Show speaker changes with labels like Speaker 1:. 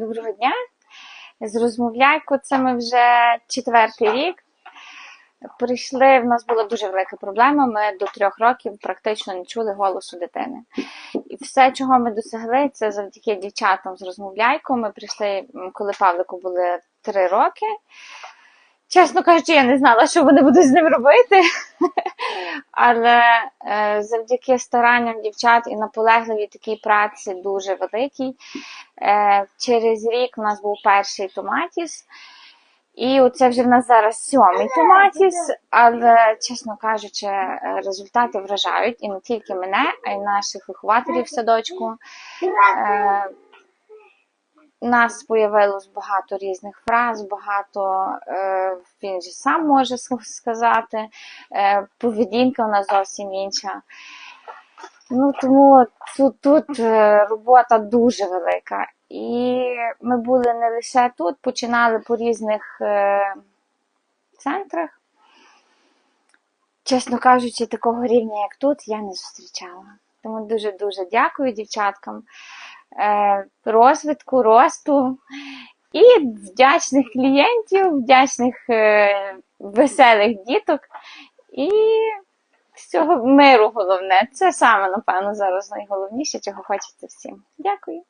Speaker 1: Доброго дня. З розмовляйку це ми вже четвертий рік. Прийшли, в нас була дуже велика проблема. Ми до трьох років практично не чули голосу дитини. І все, чого ми досягли, це завдяки дівчатам з розмовляйку. Ми прийшли, коли Павлику були три роки. Чесно кажучи, я не знала, що вони будуть з ним робити. Але е, завдяки старанням дівчат і наполегливій такій праці дуже великій. Е, через рік у нас був перший томатіс. І оце вже в нас зараз сьомий томатіс, але, чесно кажучи, е, результати вражають і не тільки мене, а й наших вихователів в садочку. Е, у нас появилось багато різних фраз, багато е, він же сам може сказати. Е, поведінка у нас зовсім інша. Ну тому тут, тут е, робота дуже велика. І ми були не лише тут, починали по різних е, центрах. Чесно кажучи, такого рівня, як тут, я не зустрічала. Тому дуже-дуже дякую дівчаткам. Е, розвитку, росту і вдячних клієнтів, вдячних е, веселих діток і всього миру головне. Це саме, напевно, зараз найголовніше, чого хочеться всім. Дякую.